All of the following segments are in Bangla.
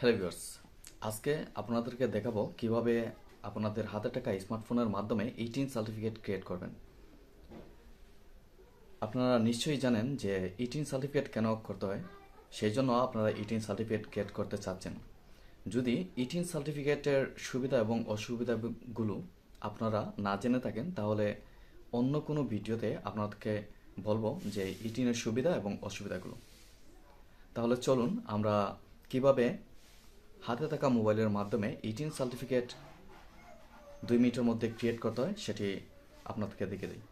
হ্যালো ভিউয়ার্স, আজকে আপনাদেরকে দেখাবো কীভাবে আপনাদের হাতে টাকা স্মার্টফোনের মাধ্যমে এইটিন সার্টিফিকেট ক্রিয়েট করবেন। আপনারা নিশ্চয়ই জানেন যে এইটিন সার্টিফিকেট কেন করতে হয়, সেই জন্য আপনারা এইটিন সার্টিফিকেট ক্রিয়েট করতে চাচ্ছেন। যদি এইটিন সার্টিফিকেটের সুবিধা এবং অসুবিধাগুলো আপনারা না জেনে থাকেন, তাহলে অন্য কোনো ভিডিওতে আপনাদেরকে বলব যে এইটিনের সুবিধা এবং অসুবিধাগুলো। তাহলে চলুন আমরা কীভাবে হাতে থাকা মোবাইলের মাধ্যমে এইটিন সার্টিফিকেট দুই মিনিটের মধ্যে ক্রিয়েট করতে হয়, সেটি আপনাদেরকে দেখে দিই।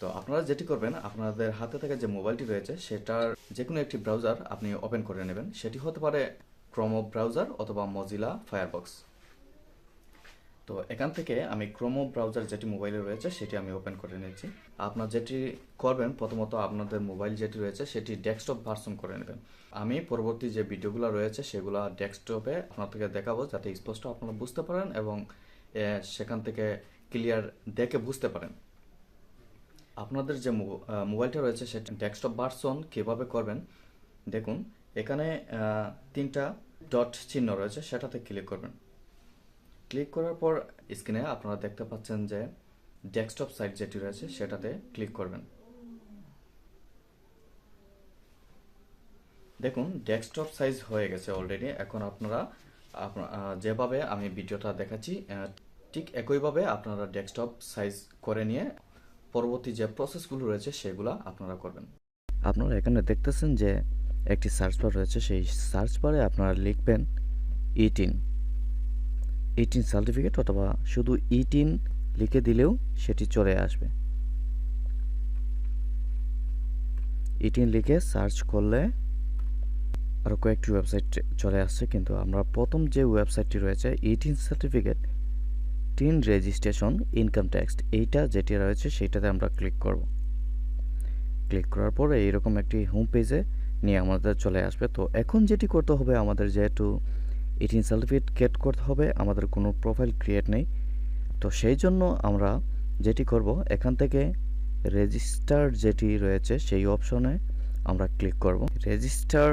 তো আপনারা যেটি করবেন, আপনাদের হাতে থাকা যে মোবাইলটি রয়েছে, সেটার যে কোনো একটি ব্রাউজার আপনি ওপেন করে নেবেন। সেটি হতে পারে ক্রম ব্রাউজার অথবা মজিলা ফায়ারবক্স তো এখান থেকে আমি ক্রোমো ব্রাউজার যেটি মোবাইলে রয়েছে, সেটি আমি ওপেন করে নিয়েছি। আপনার যেটি করবেন, প্রথমত আপনাদের মোবাইল যেটি রয়েছে, সেটি ডেস্কটপ ভার্সন করে নেবেন। আমি পরবর্তী যে ভিডিওগুলো রয়েছে, সেগুলো ডেস্কটপে আপনাদেরকে দেখাবো, যাতে স্পষ্ট আপনারা বুঝতে পারেন এবং সেখান থেকে ক্লিয়ার দেখে বুঝতে পারেন। আপনাদের যে মোবাইলটা রয়েছে, সেটা ডেস্কটপ ভার্সন কীভাবে করবেন, দেখুন, এখানে তিনটা ডট চিহ্ন রয়েছে, সেটাতে ক্লিক করবেন। ক্লিক করার পর স্ক্রিনে আপনারা দেখতে পাচ্ছেন যে ডেস্কটপ সাইট যেটি রয়েছে, সেটাতে ক্লিক করবেন। দেখুন ডেস্কটপ সাইজ হয়ে গেছে অলরেডি এখন আপনারা যেভাবে আমি ভিডিওটা দেখাচ্ছি ঠিক একইভাবে আপনারা ডেস্কটপ সাইজ করে নিয়ে পরবর্তী যে প্রসেসগুলো রয়েছে, সেগুলো আপনারা করবেন। আপনারা এখানে দেখতেছেন যে একটি সার্চ বার রয়েছে। সেই সার্চ বারে আপনারা লিখবেন এইটিন এইটিন সার্টিফিকেট অথবা শুধু এইটিন লিখে দিলেও সেটি চলে আসবে। এইটিন লিখে সার্চ করলে আরও কয়েকটি ওয়েবসাইট চলে আসছে, কিন্তু আমরা প্রথম যে ওয়েবসাইটটি রয়েছে e TIN certificate TIN registration income tax এইটা যেটি রয়েছে সেইটাতে আমরা ক্লিক করব। ক্লিক করার পরে এইরকম একটি হোম পেজে নিয়ে আমাদের চলে আসবে। তো এখন যেটি করতে হবে আমাদের যেহেতু এইটিন সার্টিফিকেট ক্রিয়েট করতে হবে, আমাদের কোনো প্রোফাইল ক্রিয়েট নেই। তো সেই জন্য আমরা যেটি করব, এখান থেকে রেজিস্টার যেটি রয়েছে সেই অপশনে আমরা ক্লিক করব। রেজিস্টার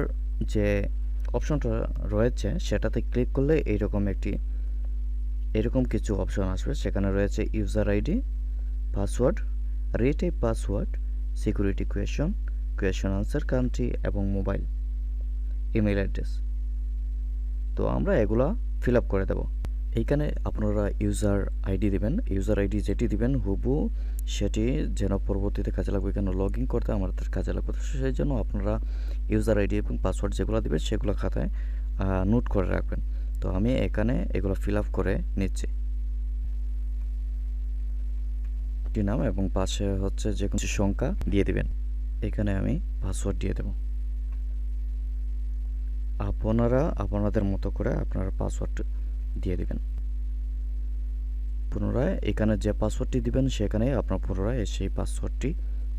যে অপশনটা রয়েছে, সেটাতে ক্লিক করলে এইরকম একটি, এরকম কিছু অপশন আসবে। সেখানে রয়েছে user ID password retype password security question question answer country এবং মোবাইল ইমেল অ্যাড্রেস তো আমরা এগুলা ফিল আপ করে দেব। এইখানে আপনারা ইউজার আইডি দিবেন। ইউজার আইডি যেটি দিবেন হুবু সেটি যেন পরবর্তীতে কাজে লাগবে। এখানে লগ ইন করতে আমাদের কাজে লাগবে। সেই জন্য আপনারা ইউজার আইডি এবং পাসওয়ার্ড যেগুলো দিবেন, সেগুলো খাতায় নোট করে রাখবেন। তো আমি এখানে এগুলো ফিল আপ করে নিচ্ছি। নাম এবং পাশে হচ্ছে যে কোনো সংখ্যা দিয়ে দিবেন। এখানে আমি পাসওয়ার্ড দিয়ে দেব। আপনারা আপনাদের মতো করে আপনারা পাসওয়ার্ড দিয়ে দিবেন। পুনরায় এখানে যে পাসওয়ার্ডটি দিবেন, সেখানে আপনার পুনরায় সেই পাসওয়ার্ডটি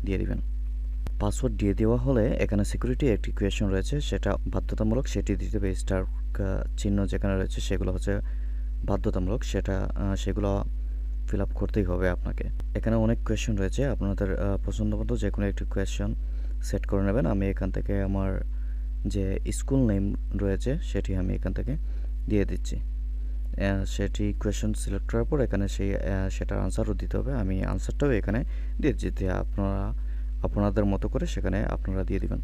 দিয়ে দিবেন। পাসওয়ার্ড দিয়ে দেওয়া হলে এখানে সিকিউরিটি একটি কোয়েশন রয়েছে, সেটা বাধ্যতামূলক সেটি দিতে হবে স্টার চিহ্ন যেখানে রয়েছে সেগুলো হচ্ছে বাধ্যতামূলক, সেটা সেগুলো ফিল আপ করতেই হবে আপনাকে। এখানে অনেক কোয়েশন রয়েছে, আপনাদের পছন্দ মতো যে কোনো একটি কোয়েশন সেট করে নেবেন। আমি এখান থেকে আমার যে স্কুল নেম রয়েছে, সেটি আমি এখান থেকে দিয়ে দিচ্ছি। সেটি কোয়েশন সিলেক্ট করার পর এখানে সেই সেটার আনসারও দিতে হবে। আমি আনসারটাও এখানে দিয়ে দিচ্ছি দিয়ে আপনারা, আপনাদের মতো করে সেখানে আপনারা দিয়ে দিবেন।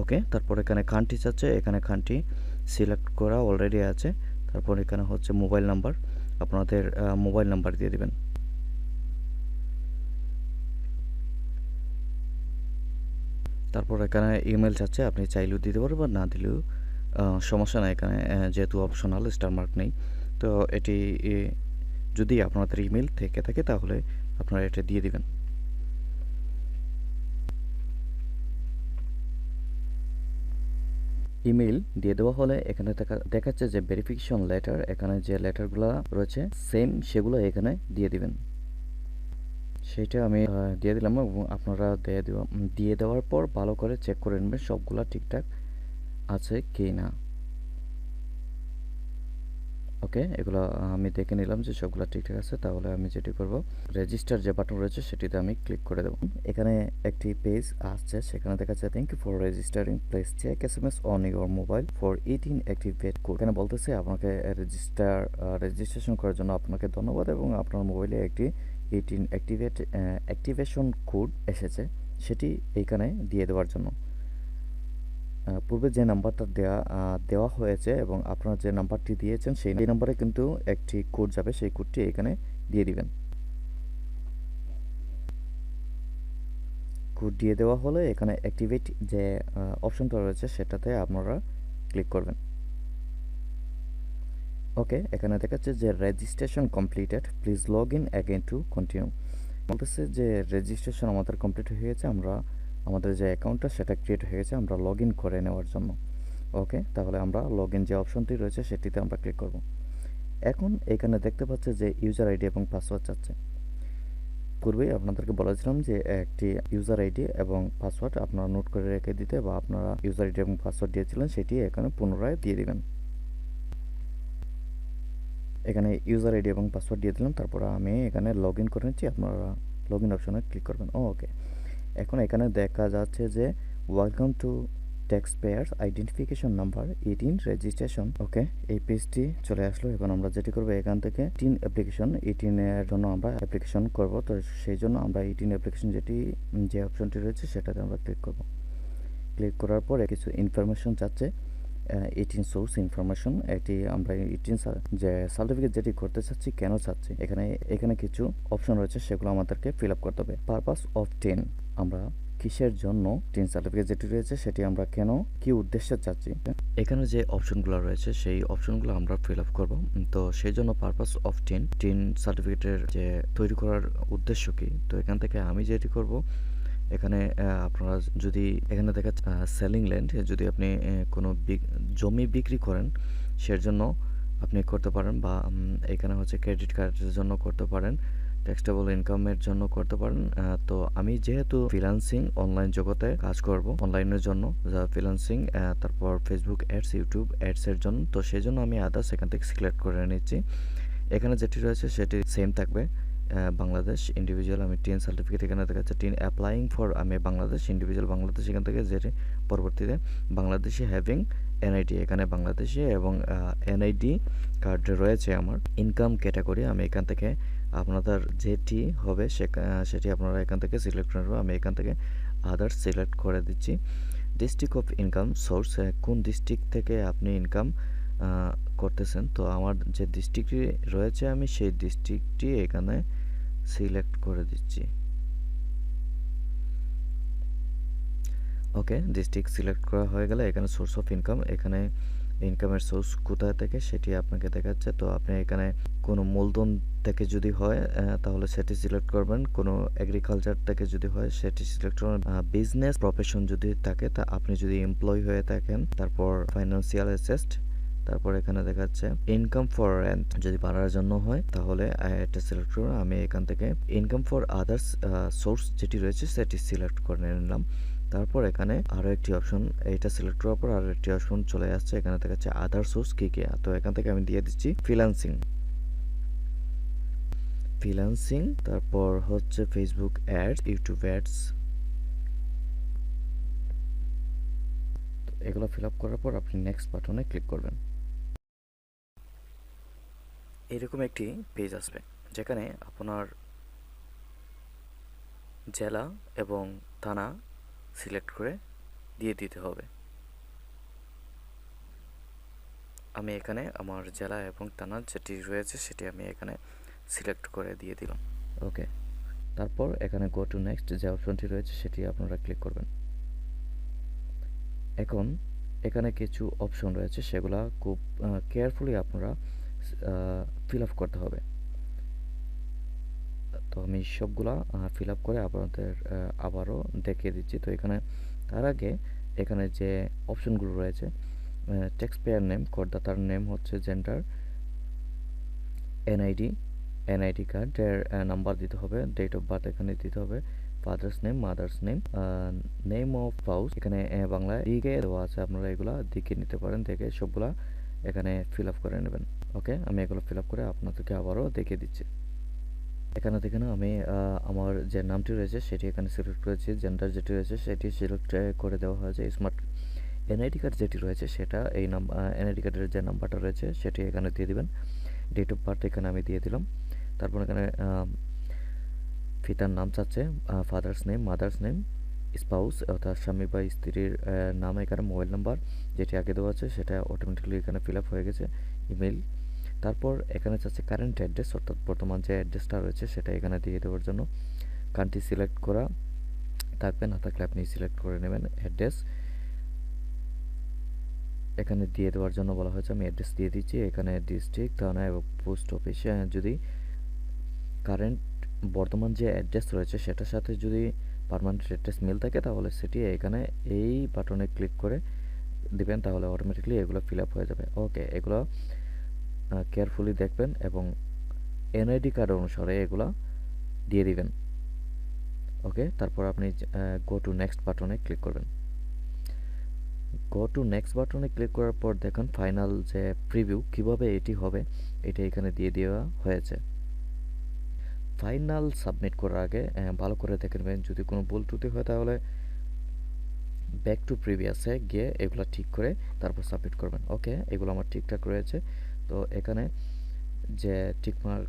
ওকে, তারপর এখানে খানটি চাচ্ছে এখানে খানটি সিলেক্ট করা অলরেডি আছে। তারপর এখানে হচ্ছে মোবাইল নাম্বার আপনাদের মোবাইল নাম্বার দিয়ে দিবেন। তারপর এখানে ইমেল চাচ্ছে, আপনি চাইলেও দিতে পারবেন বা না দিলেও সমস্যা নাই। এখানে যেহেতু অপশনাল স্টার মার্ক নেই। তো এটি যদি আপনাদের ইমেল থেকে থাকে, তাহলে আপনারা এটা দিয়ে দিবেন। ইমেল দিয়ে দেওয়া হলে এখানে দেখা, দেখাচ্ছে যে ভেরিফিকেশন লেটার এখানে যে লেটারগুলো রয়েছে সেম সেগুলো এখানে দিয়ে দিবেন। সেটা আমি দিয়ে দিলাম এবং আপনারা দিয়ে দেওয়া দিয়ে দেওয়ার পর ভালো করে চেক করে নেবেন সবগুলা ঠিকঠাক আছে কি না ওকে এগুলো আমি দেখে নিলাম যে সবগুলো ঠিকঠাক আছে, তাহলে আমি যেটি করব রেজিস্টার যে বাটন রয়েছে সেটিতে আমি ক্লিক করে দেবো। এখানে একটি পেজ আসছে, সেখানে দেখা যাচ্ছে thank you for registering please check S M S on your mobile for e TIN activate code এখানে বলতেছে, আপনাকে রেজিস্টার রেজিস্ট্রেশন করার জন্য আপনাকে ধন্যবাদ এবং আপনার মোবাইলে একটি এইটিন অ্যাক্টিভেট অ্যাক্টিভেশন কোড এসেছে, সেটি এইখানে দিয়ে দেওয়ার জন্য। পূর্বে যে নাম্বারটা দেওয়া দেওয়া হয়েছে এবং আপনারা যে নাম্বারটি দিয়েছেন, সেই নাম্বারে কিন্তু একটি কোড যাবে, সেই কোডটি এখানে দিয়ে দিবেন। কোড দিয়ে দেওয়া হলে এখানে অ্যাক্টিভেট যে অপশনটা রয়েছে, সেটাতে আপনারা ক্লিক করবেন। ওকে এখানে দেখাচ্ছে যে registration completed please log in again to continue বলতেছে যে রেজিস্ট্রেশন আমাদের কমপ্লিট হয়ে গেছে আমরা আমাদের যে অ্যাকাউন্টটা সেটা ক্রিয়েট হয়ে গেছে আমরা লগ ইন করে নেওয়ার জন্য। ওকে তাহলে আমরা লগ ইন যে অপশনটি রয়েছে সেটিতে আমরা ক্লিক করব। এখন এখানে দেখতে পাচ্ছে যে ইউজার আইডি এবং পাসওয়ার্ড চাচ্ছে। পূর্বেই আপনাদেরকে বলেছিলাম যে একটি ইউজার আইডি এবং পাসওয়ার্ড আপনারা নোট করে রেখে দিতে বা আপনারা ইউজার আইডি এবং পাসওয়ার্ড দিয়েছিলেন, সেটি এখানে পুনরায় দিয়ে দিবেন। এখানে ইউজার আইডি এবং পাসওয়ার্ড দিয়ে দিলাম, তারপর আমি এখানে লগ ইন করে নিচ্ছি, আপনারা লগ ইন অপশনে ক্লিক করবেন। ওকে এখন এখানে দেখা যাচ্ছে যে welcome to taxpayer's identification number e TIN registration okay এই পেজটি চলে আসলো। এখন আমরা যেটি করব, এখান থেকে টিন অ্যাপ্লিকেশন এইটিনের জন্য আমরা অ্যাপ্লিকেশন করব। তো সেই জন্য আমরা এইটিন অ্যাপ্লিকেশন যেটি, যে অপশনটি রয়েছে, সেটাতে আমরা ক্লিক করব। ক্লিক করার পরে কিছু ইনফরমেশন চাচ্ছে। এইটিন সোর্স ইনফরমেশন এটি আমরা এইটিন যে সার্টিফিকেট যেটি করতে চাচ্ছি, কেন চাচ্ছি, এখানে এখানে কিছু অপশন রয়েছে, সেগুলো আমাদেরকে ফিল আপ করতে হবে। পারপাস অফ টেন আমরা কিসের জন্য টেন সার্টিফিকেট যেটি রয়েছে, সেটি আমরা কেন, কি উদ্দেশ্যে চাচ্ছি? এখানে যে অপশনগুলো রয়েছে, সেই অপশনগুলো আমরা ফিল আপ করব। তো সেই জন্য পারপাস অফ টেন টেন সার্টিফিকেটের যে তৈরি করার উদ্দেশ্য কি? তো এখান থেকে আমি যেটি করব এখানে আপনারা যদি এখানে দেখা সেলিং ল্যান্ড যদি আপনি কোনো জমি বিক্রি করেন সের জন্য আপনি করতে পারেন বা এখানে হচ্ছে ক্রেডিট কার্ডের জন্য করতে পারেন ট্যাক্সটেবল ইনকামের জন্য করতে পারেন। তো আমি যেহেতু ফ্রিল্যান্সিং অনলাইন জগতে কাজ করব অনলাইনের জন্য, যা ফ্রিল্যান্সিং তারপর ফেসবুক অ্যাডস ইউটিউব অ্যাডসের জন্য, তো সেই জন্য আমি আদার্স এখান থেকে সিলেক্ট করে নিচ্ছি। এখানে যেটি রয়েছে, সেটি সেম থাকবে। বাংলাদেশ ইন্ডিভিজুয়াল আমি টিন সার্টিফিকেট এখানে দেখাচ্ছে টিন অ্যাপ্লাইং ফর আমি বাংলাদেশ ইন্ডিভিজুয়াল বাংলাদেশ এখান থেকে যেটি পরবর্তীতে বাংলাদেশি হ্যাভিং এনআইডি এখানে বাংলাদেশি এবং এনআইডি কার্ড রয়েছে আমার। ইনকাম ক্যাটাগরি আমি এখান থেকে আপনাদের যেটি হবে সেটি আপনারা এখান থেকে সিলেক্ট করে, আমি এখান থেকে আদার্স সিলেক্ট করে দিচ্ছি। ডিস্ট্রিক্ট অফ ইনকাম সোর্স কোন ডিস্ট্রিক্ট থেকে আপনি ইনকাম করতেছেন? তো আমার যে ডিস্ট্রিক্টটি রয়েছে, আমি সেই ডিস্ট্রিক্টটি এখানে সিলেক্ট করে দিচ্ছি। ওকে ডিস্ট্রিক্ট সিলেক্ট করা হয়ে গেলে এখানে সোর্স অফ ইনকাম এখানে ইনকামের সোর্স কোথায় থেকে সেটি আপনাকে দেখাচ্ছে। তো আপনি এখানে কোনো মূলধন থেকে যদি হয় তাহলে সেটি সিলেক্ট করবেন। কোনো এগ্রিকালচার থেকে যদি হয়, সেটি সিলেক্ট করবেন। বিজনেস প্রফেশন যদি থাকে, তা আপনি যদি এমপ্লয় হয়ে থাকেন, তারপর ফাইন্যান্সিয়াল অ্যাসেস্ট তারপর এখানে দেখাচ্ছে ইনকাম ফর রেন্ট যদি পাড়ার জন্য হয়, তাহলে এটা সিলেক্ট করুন। আমি এখান থেকে ইনকাম ফর আদার্স সোর্স যেটি রয়েছে সেটি সিলেক্ট করে নিলাম। তারপর এখানে আরও একটি অপশন এইটা সিলেক্ট করার পর আরও একটি অপশন চলে আসছে। এখানে দেখাচ্ছে আদার সোর্স কী কী? তো এখান থেকে আমি দিয়ে দিচ্ছি ফ্রিল্যান্সিং ফ্রিল্যান্সিং তারপর হচ্ছে ফেসবুক অ্যাডস ইউটিউব অ্যাডস এগুলো ফিল আপ করার পর আপনি নেক্সট বাটনে ক্লিক করবেন। এরকম একটি পেজ আসবে, যেখানে আপনার জেলা এবং থানা সিলেক্ট করে দিয়ে দিতে হবে। আমি এখানে আমার জেলা এবং থানার যেটি রয়েছে সেটি আমি এখানে সিলেক্ট করে দিয়ে দিলাম। ওকে, তারপর এখানে গো টু নেক্সট যে অপশনটি রয়েছে সেটি আপনারা ক্লিক করবেন। এখন এখানে কিছু অপশন রয়েছে, সেগুলা খুব কেয়ারফুলি আপনারা ফিল আপ করতে হবে। তো আমি সবগুলা ফিল আপ করে আপনাদের আবারও দেখিয়ে দিচ্ছি। তো এখানে, তার আগে এখানে যে অপশনগুলো রয়েছে ট্যাক্স পেয়ার নেম করদাতার নেম হচ্ছে জেন্ডার এনআইডি এনআইডি কার্ডের নাম্বার দিতে হবে ডেট অফ বার্থ এখানে দিতে হবে father's name mother's name name of house এখানে বাংলায়, দিকে দেওয়া আছে, আপনারা এগুলা দিকে নিতে পারেন, দেখে সবগুলা এখানে ফিল আপ করে নেবেন। ওকে আমি এগুলো ফিল আপ করে আপনাদেরকে আবারও দেখিয়ে দিচ্ছি। এখানে দেখেন, আমি আমার যে নামটি রয়েছে, সেটি এখানে সিলেক্ট করেছি। জেন্ডার যেটি রয়েছে, সেটি সিলেক্ট করে দেওয়া হয়েছে। স্মার্ট এনআইডি কার্ড যেটি রয়েছে, সেটা এই নাম এনআইডি কার্ডের যে নাম্বারটা রয়েছে, সেটি এখানে দিয়ে দিবেন। ডেট অফ বার্থ এখানে আমি দিয়ে দিলাম। তারপর এখানে পিতার নাম চাচ্ছে father's name mother's name spouse, অর্থাৎ স্বামী বা স্ত্রীর নাম এখানে মোবাইল নাম্বার যেটি আগে দেওয়া আছে সেটা অটোমেটিক্যালি এখানে ফিল হয়ে গেছে ইমেল তারপর এখানে চাচ্ছে কারেন্ট অ্যাড্রেস অর্থাৎ বর্তমান যে অ্যাড্রেসটা রয়েছে সেটা এখানে দিয়ে দেওয়ার জন্য কান্ট্রি সিলেক্ট করা থাকবে, না থাকলে আপনি সিলেক্ট করে নেবেন অ্যাড্রেস এখানে দিয়ে দেওয়ার জন্য বলা হয়েছে, আমি অ্যাড্রেস দিয়ে দিচ্ছি এখানে ডিস্ট্রিক্ট থানা এবং পোস্ট অফিসে যদি কারেন্ট বর্তমান যে অ্যাড্রেস রয়েছে সেটার সাথে যদি পার্মানেন্ট অ্যাড্রেস মিল থাকে, তাহলে সেটি এখানে এই বাটনে ক্লিক করে দিবেন, তাহলে অটোমেটিকলি এগুলো ফিল আপ হয়ে যাবে। ওকে এগুলো কেয়ারফুলি দেখবেন এবং এনআইডি কার্ড অনুসারে এগুলো দিয়ে দিবেন। ওকে তারপর আপনি গো টু নেক্সট বাটনে ক্লিক করবেন। গো টু নেক্সট বাটনে ক্লিক করার পর দেখুন ফাইনাল যে প্রিভিউ কীভাবে এটি হবে, এটা এখানে দিয়ে দেওয়া হয়েছে। ফাইনাল সাবমিট করার আগে ভালো করে দেখে নেবেন। যদি কোনো ভুল ত্রুটি হয় তাহলে ব্যাক টু প্রিভিয়াসে গিয়ে এগুলো ঠিক করে তারপর সাবমিট করবেন। ওকে এগুলো আমার ঠিকঠাক রয়েছে। তো এখানে যে টিক মার্ক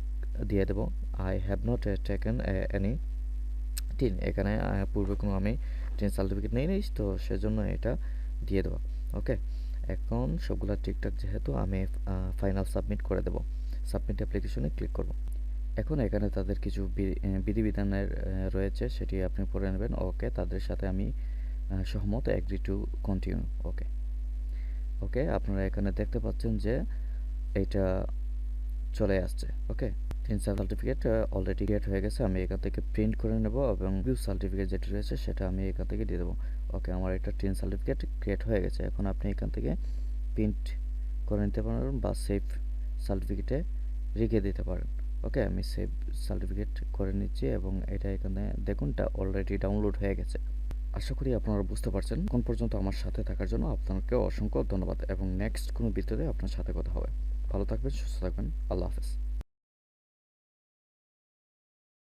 দিয়ে দেবো I have not taken any TIN এখানে পূর্বে কোনো আমি টিন সার্টিফিকেট নেই নিস তো সেজন্য এটা দিয়ে দেবো। ওকে এখন সবগুলো ঠিকঠাক যেহেতু আমি ফাইনাল সাবমিট করে দেবো। সাবমিট অ্যাপ্লিকেশনে ক্লিক করব। এখন এখানে তাদের কিছু বিধিবিধানের রয়েছে, সেটি আপনি পড়ে নেবেন। ওকে, তাদের সাথে আমি সহমত agree to continue okay. Okay, আপনারা এখানে দেখতে পাচ্ছেন যে এটা চলে আসছে, ওকে। তিন সার্টিফিকেট অলরেডি গেট হয়ে গেছে, আমি এখান থেকে প্রিন্ট করে নেব এবং ভিউ সার্টিফিকেট যেটি রয়েছে, সেটা আমি এখান থেকে দিয়ে দেবো। ওকে, আমার এটা টেন সার্টিফিকেট ক্রিয়েট হয়ে গেছে, এখন আপনি এখান থেকে প্রিন্ট করে নিতে পারেন বা সেফ সার্টিফিকেটে রেখে দিতে পারেন। ওকে আমি সেভ সার্টিফিকেট করে নিচ্ছি এবং এটা এখানে দেখুন, এটা অলরেডি ডাউনলোড হয়ে গেছে। আশা করি আপনারা বুঝতে পারছেন। কোন পর্যন্ত আমার সাথে থাকার জন্য আপনাকে অসংখ্য ধন্যবাদ এবং নেক্সট কোনো ভিডিওতে আপনার সাথে কথা হবে। ভালো থাকবেন, সুস্থ থাকবেন। আল্লাহ হাফেজ।